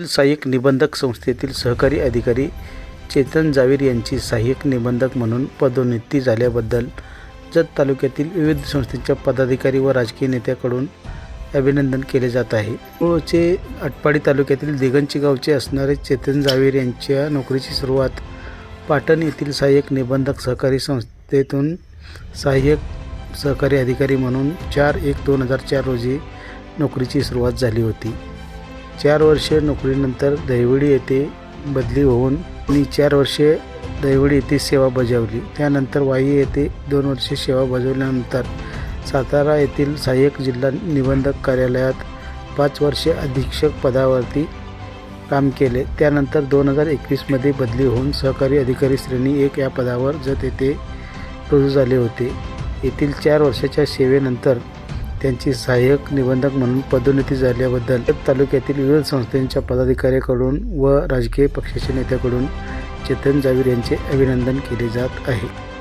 सहाय्यक निबंधक संस्थेतील सहकारी अधिकारी चेतन जावीर यांची सहाय्यक निबंधक म्हणून पदोन्नती झाल्याबद्दल जत तालुक्यातील विविध संस्थेच्या पदाधिकारी व राजकीय नेत्याकडून अभिनंदन केले जात आहे. मूळचे आटपाडी तालुक्यातील दिगंची गावचे असणारे चेतन जावीर यांच्या नोकरीची सुरुवात पाटण येथील सहाय्यक निबंधक सहकारी संस्थेतून सहाय्यक सहकारी अधिकारी म्हणून चार एक दोन हजार चार रोजी नोकरीची सुरुवात झाली होती. चार वर्षे नोकरीनंतर दैवडी येथे बदली होऊन मी चार वर्षे दैवडी येथे सेवा बजावली. त्यानंतर वाई येथे दोन वर्षे सेवा बजावल्यानंतर सातारा येथील सहाय्यक जिल्हा निबंधक कार्यालयात पाच वर्षे अधीक्षक पदावरती काम केले. त्यानंतर दोन हजार एकवीसमध्ये बदली होऊन सहकारी अधिकारी श्रेणी एक या पदावर जत येथे रुजू झाले होते. येथील चार वर्षाच्या सेवेनंतर त्यांची सहाय्यक निबंधक म्हणून पदोन्नती झाल्याबद्दल तालुक्यातील विविध संस्थांच्या पदाधिकाऱ्याकडून व राजकीय पक्षाच्या नेत्याकडून चेतन जावीर यांचे अभिनंदन केले जात आहे.